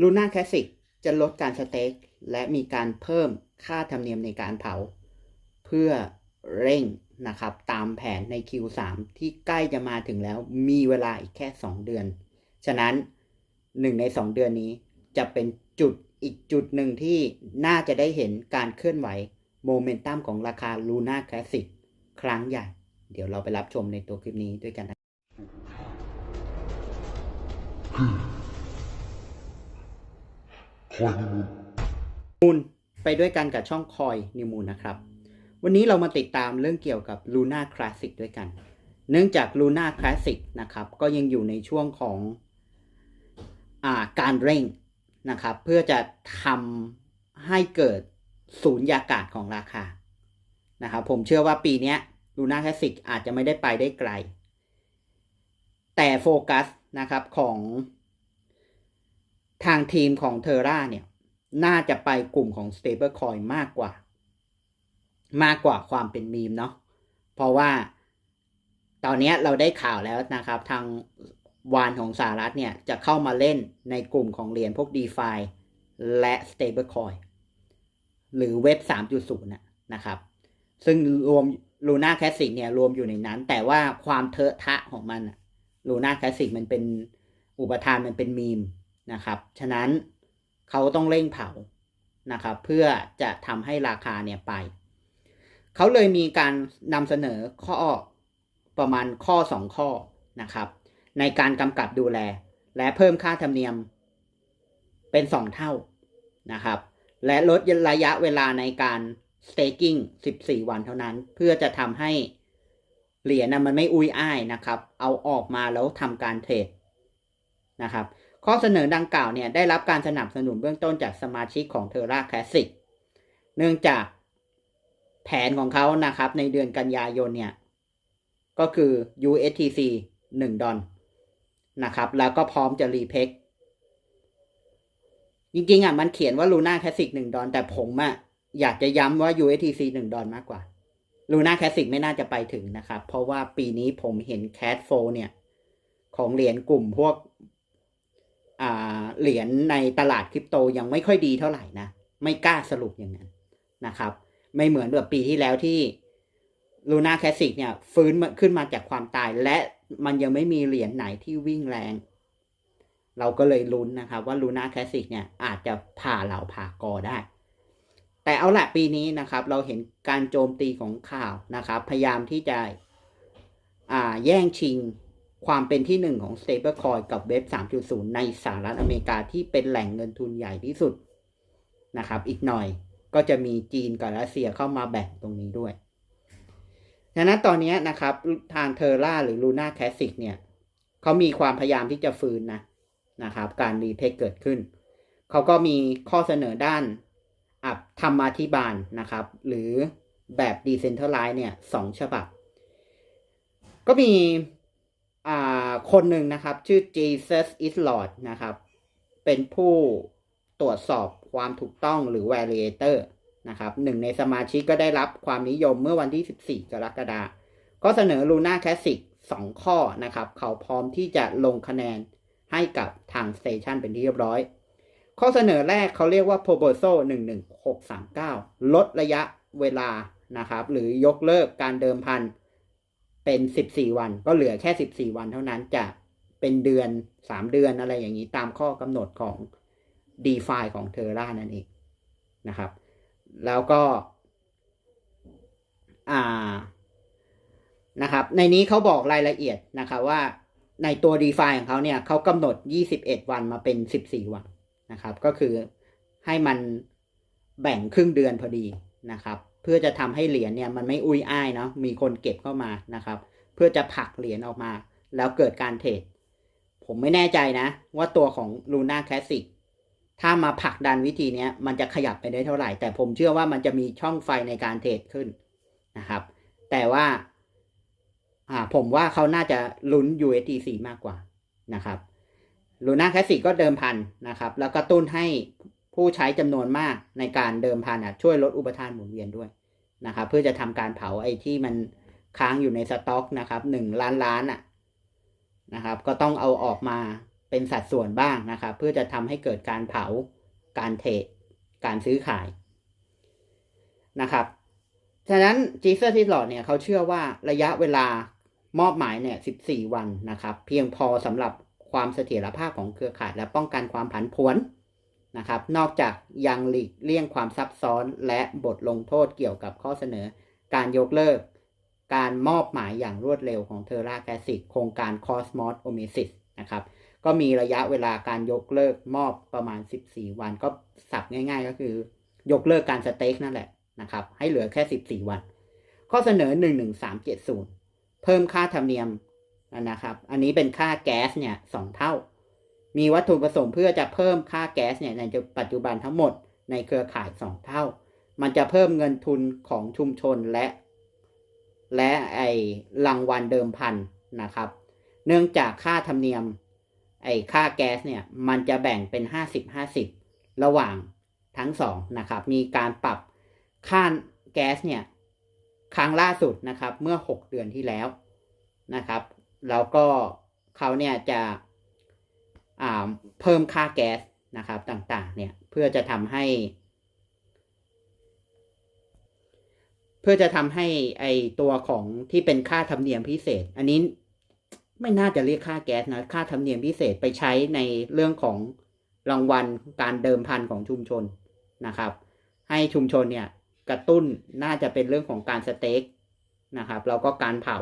ลูน่าแคสิกจะลดการสเต็กและมีการเพิ่มค่าธรรมเนียมในการเผา เพื่อเร่งนะครับตามแผนใน Q3 ที่ใกล้จะมาถึงแล้วมีเวลาอีกแค่ 2 เดือน ฉะนั้น 1 ใน 2 เดือนนี้จะเป็นจุดอีกจุดหนึ่งที่น่าจะได้เห็นการเคลื่อนไหวโมเมนตัมของราคา Luna Classic ครั้งใหญ่ เดี๋ยวเราไปรับชมในตัวคลิปนี้ด้วยกันนะค อยนิมูลมูลไปด้วยกันกับช่องคอยนิมูลนะครับ วันนี้เรามาติดตามเรื่องเกี่ยวกับ Luna Classic ด้วยกัน เนื่องจาก Luna Classic นะครับ ก็ยังอยู่ในช่วงของอาการเร่งนะครับ เพื่อจะทำให้เกิดศูนยากาศของราคานะครับผมเชื่อว่าปีนี้ย Luna Classic อาจจะไม่ได้ไปได้ไกล แต่โฟกัสนะครับของ ทางทีมของเทอร่าเนี่ย น่าจะไปกลุ่มของ Stablecoin มากกว่า มากกว่าความเป็นมีมเนาะเพราะว่าตอนนี้เราได้ข่าวแล้วนะครับ ทางวานของสหรัฐเนี่ย จะเข้ามาเล่นในกลุ่มของเหรียญพวก DeFi และ Stablecoin หรือเว็บ 3.0นะนะครับ ซึ่งรวม Luna Classic เนี่ยรวมอยู่ในนั้น แต่ว่าความเทอะทะของมันอะ Luna Classic มันเป็นอุปทานมันเป็นมีม นะครับ ฉะนั้นเขาต้องเร่งเผานะครับ เพื่อจะทำให้ราคาเนี่ยไป เขาเลยมีการนำเสนอข้อประมาณข้อ 2 ข้อนะครับ ในการกำกับดูแล และเพิ่มค่าธรรมเนียมเป็น 2 เท่านะครับ และลดระยะเวลาในการ staking 14 วันเท่านั้น เพื่อจะทำให้เหรียญนะมันไม่อุ้ยอ้ายนะครับ เอาออกมาแล้วทำการเทรดนะครับ ข้อเสนอดังกล่าวเนี่ยได้รับการสนับสนุนเบื้องต้นจากสมาชิกของ Terra Classic เนื่องจากแผนของเขานะครับในเดือนกันยายนเนี่ย ก็คือ USTC 1 ดอลนะครับ แล้วก็พร้อมจะรีเพกจริงๆอะมันเขียนว่า Luna Classic 1 ดอลแต่ผมอะอยากจะย้ำว่า USTC 1 ดอลมากกว่า Luna Classic ไม่น่าจะไปถึงนะครับ เพราะว่าปีนี้ผมเห็น Cash Flow เนี่ย ของเหรียญกลุ่มพวก เหรียญในตลาดคริปโตยังไม่ค่อยดีเท่าไหร่นะ ไม่กล้าสรุปอย่างนั้นนะครับ ไม่เหมือนแบบปีที่แล้วที่ Luna Classic เนี่ย ฟื้นขึ้นมาจากความตายและมันยังไม่มีเหรียญไหนที่วิ่งแรง เราก็เลยลุ้นนะครับว่า Luna Classic เนี่ยอาจจะผ่าเหล่าผ่ากอได้ แต่เอาละปีนี้นะครับ เราเห็นการโจมตีของข่าวนะครับ พยายามที่จะแย่งชิง ความเป็นที่หนึ่งของ Stablecoin กับเว็บ 3.0 ในสหรัฐอเมริกาที่เป็นแหล่งเงินทุนใหญ่ที่สุดนะครับ อีกหน่อยก็จะมีจีนกับรัสเซียเข้ามาแบ่งตรงนี้ด้วยฉะนั้นตอนนี้นะครับ ทางเทอร่าหรือ Luna Classic เนี่ยเขามีความพยายามที่จะฟื้นนะนะครับ การรีเทคเกิดขึ้น เขาก็มีข้อเสนอด้านอับธรรมาธิบาลนะครับ หรือแบบ Decentralized เนี่ยสองฉบับ ก็มี อ่าคนหนึ่งนะครับ ชื่อ Jesus is Lord นะครับ เป็นผู้ตรวจสอบความถูกต้องหรือ validator นะครับหนึ่งในสมาชิกก็ได้รับความนิยมเมื่อวันที่ 14 กรกฎาคมก็เสนอ Luna Classic 2ข้อนะครับ เขาพร้อมที่จะลงคะแนนให้กับทาง Station เป็นที่เรียบร้อย ข้อเสนอแรกเขาเรียกว่า proposal 11639 ลดระยะเวลานะครับ หรือยกเลิกการเดิมพัน เป็น14วัน ก็เหลือแค่14วันเท่านั้นจะเป็นเดือน3เดือนอะไรอย่างนี้ตามข้อกำหนดของ d e f i ของ Terra นั่นเองนะครับ แล้วก็อ่านะครับ ในนี้เขาบอกรายละเอียดนะครับว่าในตัว d e f i ของเขาเนี่ยเขากำหนด 21 วันมาเป็น 14 วันนะครับ ก็คือให้มันแบ่งครึ่งเดือนพอดีนะครับ เพื่อจะทำให้เหรียญเนี่ยมันไม่อุ้ยอ้ายเนาะมีคนเก็บเข้ามานะครับ เพื่อจะผลักเหรียญออกมา แล้วเกิดการเทรดผมไม่แน่ใจนะ ว่าตัวของ Luna Classic ถ้ามาผลักดันวิธีเนี้ยมันจะขยับไปได้เท่าไหร่ แต่ผมเชื่อว่ามันจะมีช่องไฟในการเทรดขึ้นนะครับ แต่ว่าผมว่าเขาน่าจะลุ้น USDC มากกว่านะครับ Luna Classic ก็เดิมพันนะครับ แล้วก็ตุ้นให้ ผู้ใช้จำนวนมากในการเดิมพันอะช่วยลดอุปทานหมุนเวียนด้วยนะครับ เพื่อจะทำการเผาไอ้ที่มันค้างอยู่ในสต็อกนะครับหนึ่งล้านล้านอะนะครับ ก็ต้องเอาออกมาเป็นสัดส่วนบ้างนะครับ เพื่อจะทำให้เกิดการเผาการเทรดการซื้อขายนะครับฉะนั้นจีเซอร์ที่หลอดเนี่ยเขาเชื่อว่าระยะเวลามอบหมายเนี่ย 14 วันนะครับ เพียงพอสำหรับความเสถียรภาพของเครือข่าย และป้องกันความผันผวน นะครับ นอกจากยังหลีกเลี่ยงความซับซ้อนและบทลงโทษเกี่ยวกับข้อเสนอ การยกเลิก การมอบหมายอย่างรวดเร็วของเทอร่าแกสิกโครงการ Cosmos o m e s i s นะครับก็มีระยะเวลาการยกเลิกมอบประมาณ 14 วัน ก็สับง่าย ๆ ก็คือ ยกเลิกการสเต็กนั่นแหละนะครับ ให้เหลือแค่ 14 วัน ข้อเสนอ 11370 เพิ่มค่าธรรมเนียมนะครับ อันนี้เป็นค่าแก๊สเนี่ยสองเท่า มีวัตถุประสงค์เพื่อจะเพิ่มค่าแก๊สเนี่ยในปัจจุบันทั้งหมดในเครือข่าย 2 เท่า มันจะเพิ่มเงินทุนของชุมชนและ และไอรางวัลเดิมพันนะครับ เนื่องจากค่าธรรมเนียม ไอค่าแก๊สเนี่ยมันจะแบ่งเป็น 50-50 ระหว่างทั้งสองนะครับ มีการปรับค่าแก๊สเนี่ยครั้งล่าสุดนะครับเมื่อ 6 เดือนที่แล้วนะครับ แล้วก็เขาเนี่ยจะ เพิ่มค่าแก๊สนะครับต่างๆเนี่ยเพื่อจะทำให้ เพื่อจะทำให้ไอตัวของที่เป็นค่าธรรมเนียมพิเศษ อันนี้ไม่น่าจะเรียกค่าแก๊สนะค่าธรรมเนียมพิเศษไปใช้ในเรื่องของรางวัลการเดิมพันของชุมชนนะครับ ให้ชุมชนเนี่ยกระตุ้นน่าจะเป็นเรื่องของการสเต็กนะครับแล้วก็การเผา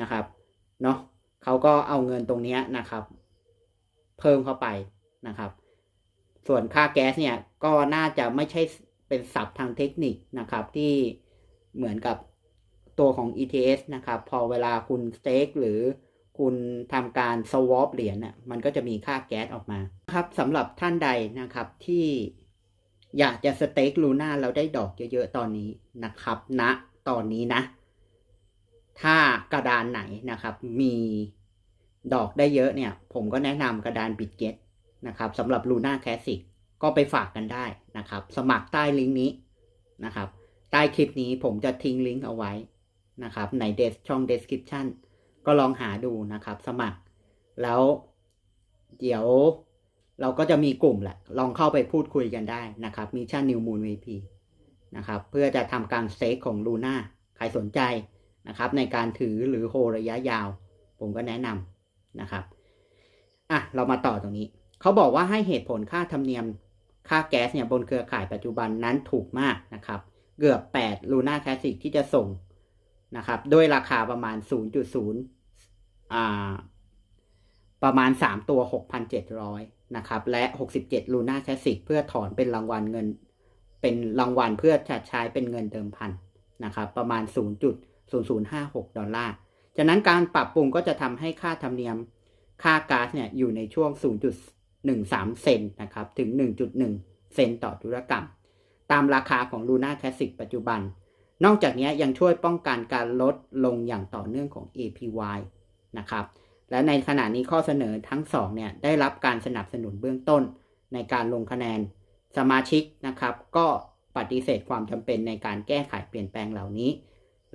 นะครับเนาะเขาก็เอาเงินตรงนี้นะครับ เพิ่มเข้าไปนะครับ ส่วนค่าแก๊สเนี่ยก็น่าจะไม่ใช่เป็นศัพท์ทางเทคนิคนะครับ ที่เหมือนกับตัวของ ETS นะครับ พอเวลาคุณสเต็กหรือคุณทำการ swap เหรียญน่ะมันก็จะมีค่าแก๊สออกมาครับสำหรับท่านใดนะครับที่อยากจะสเต็กลูน่าแล้วได้ดอกเยอะๆตอนนี้นะครับณนะตอนนี้นะ ถ้ากระดานไหนนะครับมี ดอกได้เยอะเนี่ย ผมก็แนะนำกระดานบิตเก็ตนะครับสำหรับลูน่าแคส s ิกก็ไปฝากกันได้นะครับ สมัครใต้ลิงก์นี้นะครับ ใต้คลิปนี้ผมจะทิ้งลิงก์เอาไว้นะครับ ในเดสช่อง description ก็ลองหาดูนะครับ สมัคร แล้วเดี๋ยวเราก็จะมีกลุ่มแหละ ลองเข้าไปพูดคุยกันได้นะครับมีชั่นนิวมูล VP นะครับ เพื่อจะทำการเต็กของลูน่าใครสนใจนะครับ ในการถือหรือโฮระยะยาว ผมก็แนะนำ นะครับอะเรามาต่อตรงนี้ เขาบอกว่าให้เหตุผลค่าธรรมเนียมค่าแก๊สเนี่ยบนเครือข่ายปัจจุบันนั้นถูกมากนะครับ เกือบ 8 ลูน่าแคสสิกที่จะส่งนะครับด้วยราคาประมาณ 0.0อ่าประมาณ 3 ตัว 6,700 นะครับ และ 67 ลูน่าแคสสิกเพื่อถอนเป็นรางวัลเงิน เป็นรางวัลเพื่อจะใช้เป็นเงินเดิมพันนะครับ ประมาณ 0.0056 ดอลลาร์ จากนั้นการปรับปรุงก็จะทำให้ค่าธรรมเนียมค่าก๊าซเนี่ยอยู่ในช่วง 0.13 เซนนะครับถึง 1.1 เซนต่อธุรกรรม ตามราคาของลูน่าแคสสิกปัจจุบัน นอกจากนี้ยังช่วยป้องกันการลดลงอย่างต่อเนื่องของ APY นะครับและในขณะนี้ข้อเสนอทั้งสองเนี่ยได้รับการสนับสนุนเบื้องต้นในการลงคะแนนสมาชิกนะครับ ก็ปฏิเสธความจำเป็นในการแก้ไขเปลี่ยนแปลงเหล่านี้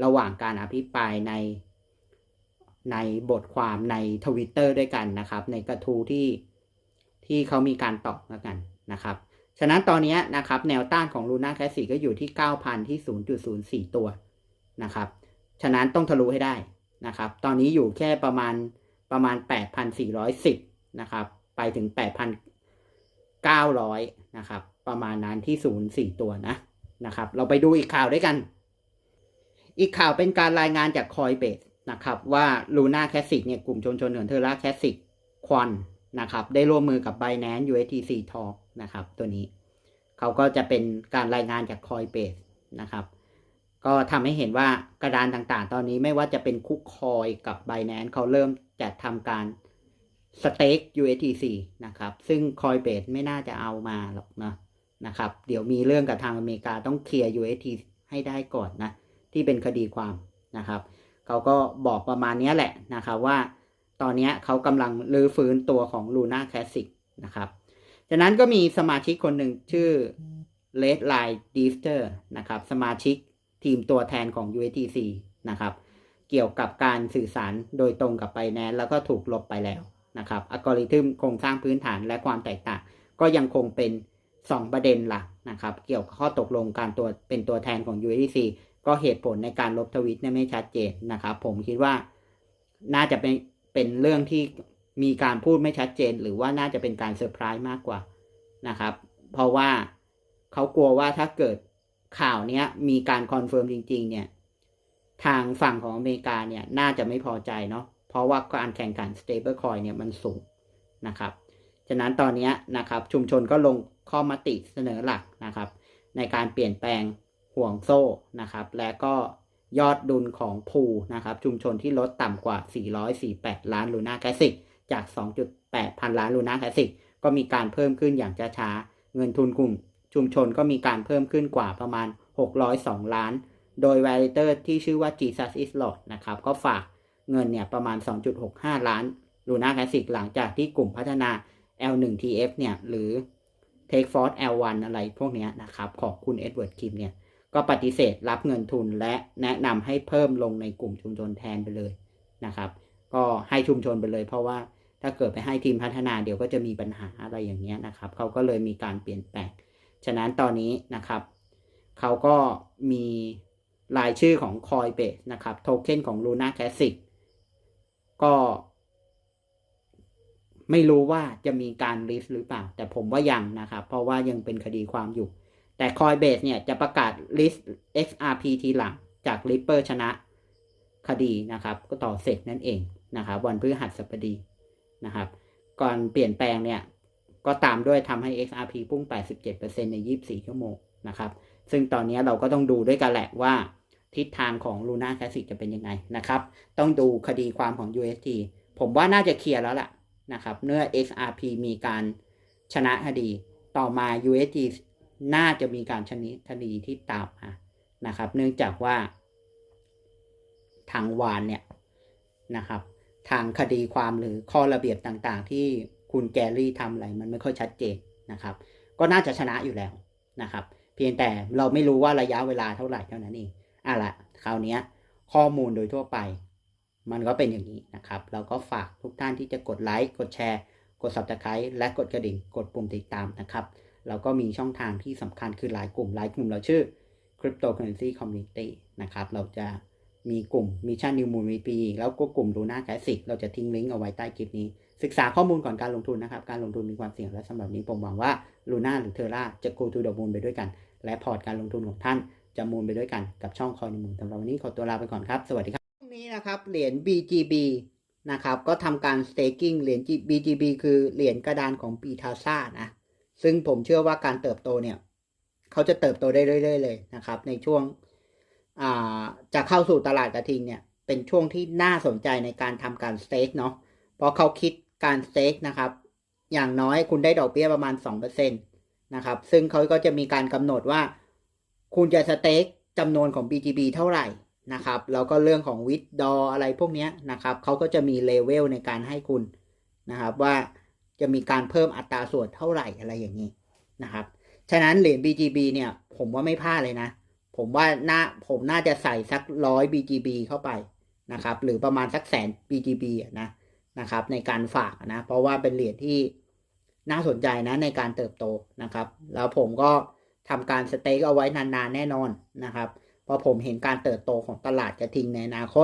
ระหว่างการอภิปรายใน ในบทความในทวิตเตอร์ด้วยกันนะครับ ในกระทู้ที่ที่เขามีการตอบแล้วกันนะครับ ฉะนั้นตอนนี้นะครับ แนวต้านของลูน่าแคสซี่ก็อยู่ที่ 9,000 ที่ 0.04 ตัวนะครับ ฉะนั้นต้องทะลุให้ได้นะครับ ตอนนี้อยู่แค่ประมาณประมาณ 8,410 นะครับ ไปถึง 8,900 นะครับ ประมาณนั้นที่ 0.4 ตัวนะนะครับ เราไปดูอีกข่าวด้วยกัน อีกข่าวเป็นการรายงานจากคอยเบส นะครับว่าลูน่าแคส s ิกเนี่ยกลุ่มชนชนเหินเทอร่าแคส s ิกควันนะครับได้ร่วมมือกับ Binance USDC Talk นะครับตัวนี้เขาก็จะเป็นการรายงานจาก Coinbase นะครับก็ทำให้เห็นว่ากระดานต่างๆ ตอนนี้ไม่ว่าจะเป็นคุกคอยกับ Binance เขาเริ่มจะทำการสเต็ก USDC นะครับซึ่ง Coinbase ไม่น่าจะเอามาหรอกนะนะครับเดี๋ยวมีเรื่องกับทางอเมริกาต้องเคลียร์ USDC ให้ได้ก่อนนะที่เป็นคดีความนะครับ เขาก็บอกประมาณนี้แหละนะครับว่าตอนนี้เขากำลังรื้อฟื้นตัวของ Luna Classic นะครับจากนั้นก็มีสมาชิกคนหนึ่งชื่อ Red Line d i f t e r นะครับสมาชิกทีมตัวแทนของ USTC นะครับเกี่ยวกับการสื่อสารโดยตรงกับไปแนนแล้วก็ถูกลบไปแล้วนะครับอัลกอริทึมโครงสร้างพื้นฐานและความแตกต่าง ก็ยังคงเป็น 2 ประเด็นหลักนะครับ เกี่ยวกับข้อตกลงการตัวเป็นตัวแทนของ USDC ก็เหตุผลในการลบทวิตเนี่ยไม่ชัดเจนนะครับผมคิดว่าน่าจะเป็นเป็นเรื่องที่มีการพูดไม่ชัดเจน หรือว่าน่าจะเป็นการเซอร์ไพรส์มากกว่านะครับ เพราะว่าเขากลัวว่าถ้าเกิดข่าวเนี้ยมีการคอนเฟิร์มจริง ๆ เนี่ยทางฝั่งของอเมริกาเนี่ยน่าจะไม่พอใจเนาะเพราะว่าการแข่งขัน stable coin เนี่ยมันสูงนะครับฉะนั้นตอนนี้นะครับชุมชนก็ลงข้อมติเสนอหลักนะครับ ในการเปลี่ยนแปลง ห่วงโซ่นะครับ และก็ยอดดุลของพูนะครับ ชุมชนที่ลดต่ำกว่า 448 ล้านลูน่าแคสซิกจาก 2.8 พันล้านลูน่าแคสซิกก็มีการเพิ่มขึ้นอย่างช้าๆ เงินทุนกลุ่ม ชุมชนก็มีการเพิ่มขึ้นกว่าประมาณ 602 ล้าน โดย validator ที่ชื่อว่า Jesus is Lord นะครับ ก็ฝากเงินเนี่ยประมาณ 2.65 ล้านลูน่าแคสซิกหลังจากที่กลุ่มพัฒนา L1TF เนี่ยหรือ Take Force L1 อะไรพวกเนี้ยนะครับ ของคุณเอ็ดเวิร์ดคิมเนี่ย ก็ปฏิเสธรับเงินทุนและแนะนำให้เพิ่มลงในกลุ่มชุมชนแทนไปเลยนะครับ ก็ให้ชุมชนไปเลย เพราะว่าถ้าเกิดไปให้ทีมพัฒนาเดี๋ยวก็จะมีปัญหาอะไรอย่างเงี้ยนะครับเขาก็เลยมีการเปลี่ยนแปลงฉะนั้นตอนนี้นะครับเขาก็มีรายชื่อของ Coinbase นะครับโทเค็นของ Luna Classic ก็ ไม่รู้ว่าจะมีการลิสต์หรือเปล่า แต่ผมว่ายังนะครับ เพราะว่ายังเป็นคดีความอยู่ แต่ Coinbase เนี่ยจะประกาศลิสต์ XRP ทีหลังจาก Ripper ชนะคดีนะครับ ก็ต่อเสร็จนั่นเองนะครับ วันพฤหัสบดีนะครับ ก่อนเปลี่ยนแปลงเนี่ย ก็ตามด้วยทำให้ XRP พุ่ง 87%ใน 24 ชั่วโมงนะครับ ซึ่งตอนนี้เราก็ต้องดูด้วยกันแหละว่าทิศทางของ Luna Classic จะเป็นยังไงนะครับ ต้องดูคดีความของ UST ผมว่าน่าจะเคลียร์แล้วล่ะนะครับ เมื่อ XRP มีการชนะคดี ต่อมา UST น่าจะมีการชนะคดีที่ตามมานะครับ เนื่องจากว่าทางวานเนี่ยนะครับ ทางคดีความหรือข้อระเบียบต่างๆ ที่คุณแกรี่ทำอะไรมันไม่ค่อยชัดเจนนะครับ ก็น่าจะชนะอยู่แล้วนะครับ เพียงแต่เราไม่รู้ว่าระยะเวลาเท่าไหร่เท่านั้นเองอะละคราวนี้ข้อมูลโดยทั่วไป มันก็เป็นอย่างนี้นะครับ เราก็ฝากทุกท่านที่จะกดไลค์กดแชร์ กด subscribe และกดกระดิ่งกดปุ่มติดตามนะครับ เราก็มีช่องทางที่สำคัญคือหลายกลุ่มหลายกลุ่มเราชื่อ cryptocurrency community นะครับ เราจะมีกลุ่ม Mission New Moon VP แล้วก็กลุ่ม Luna Classic เราจะทิ้งลิงก์เอาไว้ใต้คลิปนี้ ศึกษาข้อมูลก่อนการลงทุนนะครับ การลงทุนมีความเสี่ยงและสำหรับนี้ผมหวังว่า Luna หรือ Terra จะ go to the moon ไปด้วยกัน และพอร์ตการลงทุนของท่านจะมูลไปด้วยกันกับช่องคอยในมือสำหรับวันนี้ขอตัวลาไปก่อนครับ สวัสดีครับพรุ่งนี้นะครับเหรียญ BGB นะครับ ก็ทำการ staking เหรียญ BGB คือเหรียญกระดานของปีทาซ่านะ ซึ่งผมเชื่อว่าการเติบโตเนี่ยเขาจะเติบโตได้เรื่อยๆเลยนะครับ ในช่วงจะเข้าสู่ตลาดกระทิงเนี่ย เป็นช่วงที่น่าสนใจในการทำการสเต็กเนาะเพราะเขาคิดการสเต็กนะครับ อย่างน้อยคุณได้ดอกเบี้ยประมาณ 2%นะครับ ซึ่งเขาก็จะมีการกำหนดว่า คุณจะสเต็กจำนวนของ BGB เท่าไหร่นะครับ แล้วก็เรื่องของวิดดออะไรพวกนี้นะครับ เขาก็จะมีเลเวลในการให้คุณนะครับว่า จะมีการเพิ่มอัตราส่วนเท่าไหร่อะไรอย่างนี้นะครับ ฉะนั้นเหรียญ BGB เนี่ย ผมว่าไม่พลาดเลยนะ ผมว่าน่าผมน่าจะใส่สักร้อย BGB เข้าไปนะครับ หรือประมาณสักแสน BGB นะนะครับ ในการฝากนะ เพราะว่าเป็นเหรียญที่น่าสนใจนะในการเติบโตนะครับ แล้วผมก็ทำการสเต็กเอาไว้นานๆแน่นอนนะครับ เพราะผมเห็นการเติบโตของตลาดกระทิงในอนาคต